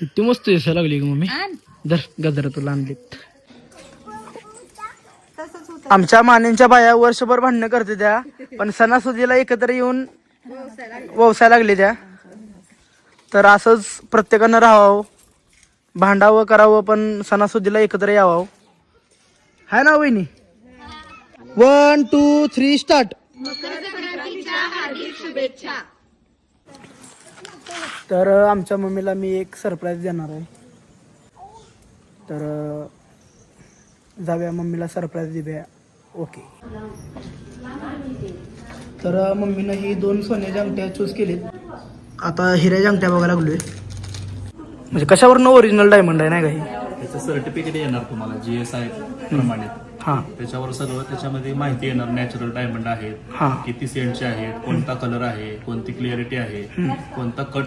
किती मस्त दिसायला लागली ग मम्मी. आण. धर गजरा तुला आणलीत आमच्या मानेंच्या बाया वर्षभर भांडणं करते त्या पण सणासुदीला एकत्र येऊन व्यवसाय लागले त्या. तर असंच प्रत्येकानं राहावं भांडावं करावं पण सणासुदीला एकत्र यावं. हाय ना वहिनी? वन टू थ्री स्टार्ट तर आमच्या मम्मीला मी एक सरप्राईज देणार आहे. तर जाऊया मम्मीला सरप्राईज देऊया. ओके तर मम्मीनं ही दोन सोन्याच्या अंगठ्या चूज केलीत. आता हिऱ्याच्या अंगठ्या बघायला लागलोय. म्हणजे कशावरनं ओरिजिनल डायमंड आहे नाही का ही? त्याचं सर्टिफिकेट येणार तुम्हाला जी एस आय प्रमाणे हां. त्याच्यावर सगळं त्याच्यामध्ये माहिती येणार. नॅचरल डायमंड आहेत. हां. किती सेंटचे आहेत. कोणता कलर आहे? कोणती क्लिअरिटी आहे? कोणता कट